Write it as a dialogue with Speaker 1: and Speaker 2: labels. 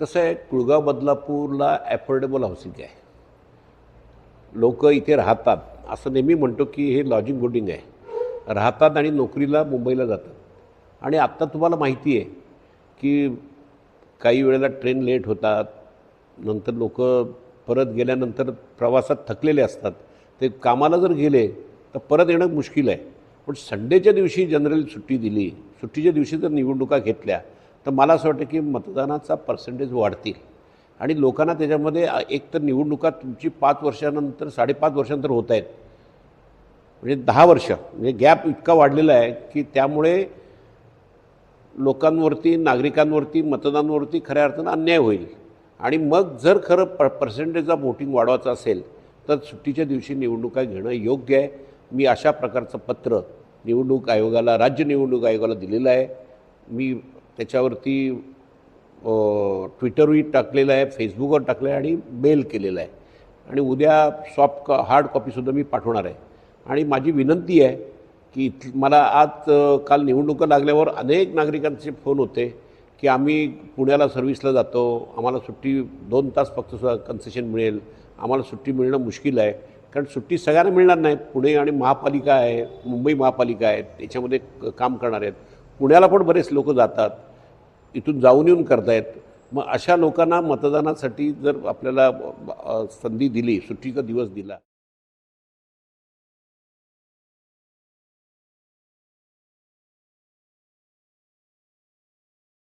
Speaker 1: कसं आहे Kulgaon बदलापूरला affordable housing आहे. लोक इथे राहतात. असं नेहमी म्हणतो की हे लॉजिंग बोर्डिंग आहे. राहतात आणि नोकरीला मुंबईला जातात. आणि आत्ता तुम्हाला माहिती आहे की काही वेळेला ट्रेन लेट होतात. नंतर लोक परत गेल्यानंतर प्रवासात थकलेले असतात. ते कामाला जर गेले तर परत येणं मुश्किल आहे. पण संडेच्या दिवशी जनरल सुट्टी दिली सुट्टीच्या दिवशी जर निवडणुका घेतल्या तर मला असं वाटतं की मतदानाचा पर्सेंटेज वाढतील. आणि लोकांना त्याच्यामध्ये एक तर निवडणुका तुमची पाच वर्षानंतर साडेपाच वर्षानंतर होत आहेत. म्हणजे दहा वर्ष म्हणजे गॅप इतका वाढलेला आहे की त्यामुळे लोकांवरती नागरिकांवरती मतदानावरती खऱ्या अर्थानं अन्याय होईल. आणि मग जर खरं प पर्सेंटेजचा वोटिंग वाढवायचं असेल तर सुट्टीच्या दिवशी निवडणुका घेणं योग्य आहे. मी अशा प्रकारचं पत्र निवडणूक आयोगाला राज्य निवडणूक आयोगाला दिलेलं आहे. मी त्याच्यावरती ट्विटरही टाकलेलं आहे फेसबुकवर टाकलं आहे आणि मेल केलेलं आहे. आणि उद्या सॉफ्ट कॉ हार्ड कॉपीसुद्धा मी पाठवणार आहे. आणि माझी विनंती आहे की इथ मला आज काल निवडणुका लागल्यावर अनेक नागरिकांचे फोन होते की आम्ही पुण्याला सर्व्हिसला जातो आम्हाला सुट्टी दोन तास फक्त कन्सेशन मिळेल आम्हाला सुट्टी मिळणं मुश्किल आहे. कारण सुट्टी सगळ्यांना मिळणार नाही पुणे आणि महापालिका आहे मुंबई महापालिका आहे त्याच्यामध्ये क- काम करणार आहेत. पुण्याला पण बरेच लोक जातात. इथून जाऊन येऊन करतायत. मग अशा लोकांना मतदानासाठी जर आपल्याला संधी दिली सुट्टीचा दिवस दिला